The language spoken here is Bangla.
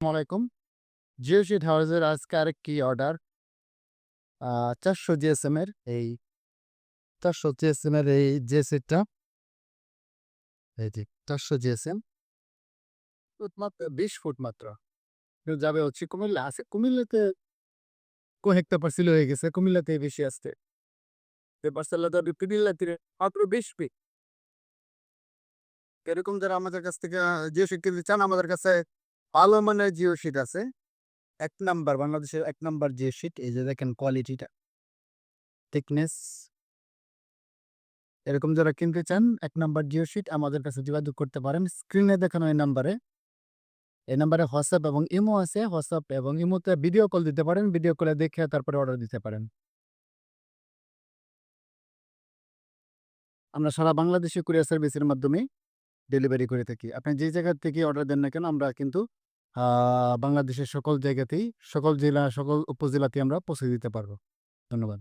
আলাইকুম। জিও শিট হাউসের আজকে আরেকটি অর্ডার চারশো জিএসএম এর এই, চারশো জিএসএম এর এই যে সেটটা যে, চারশো জিএসএম মাত্র, বিশ ফুট মাত্র। যাবে হচ্ছে কুমিল্লা। আছে কুমিল্লাতে কয়েকটা পার্সেল হয়ে গেছে? কুমিল্লাতে বেশি আসতে পার্সেলটা যাবে কুমিল্লাতে মাত্র বিশ ফিট এরকম যারা আমাদের কাছ থেকে শিট কিনতে চান, আমাদের কাছে ভালো মানের জিও শিট আছে। এক নাম্বার, বাংলাদেশের এক নাম্বার জিও শিট, এই যে দেখেন কোয়ালিটিটা। থিকনেস। এরকম যারা কিনতে চান, এক নাম্বার জিও শিট আমাদের কাছে যোগাযোগ করতে পারেন। স্ক্রিনে দেখানো এই নাম্বারে। এই নাম্বারে হোয়াটসঅ্যাপ এবং ইমো আছে। হোয়াটসঅ্যাপ এবং ইমোতে ভিডিও কল দিতে পারেন। ভিডিও কলে দেখে তারপরে অর্ডার দিতে পারেন। আমরা সারা বাংলাদেশে কুরিয়ার সার্ভিসের মাধ্যমে ডেলিভারি করে থাকি। আপনি যে জায়গা থেকে অর্ডার দেন না কেন, আমরা কিন্তু বাংলাদেশের সকল জায়গাতেই সকল জেলা সকল উপজেলাতে আমরা পৌঁছে দিতে পারব। ধন্যবাদ।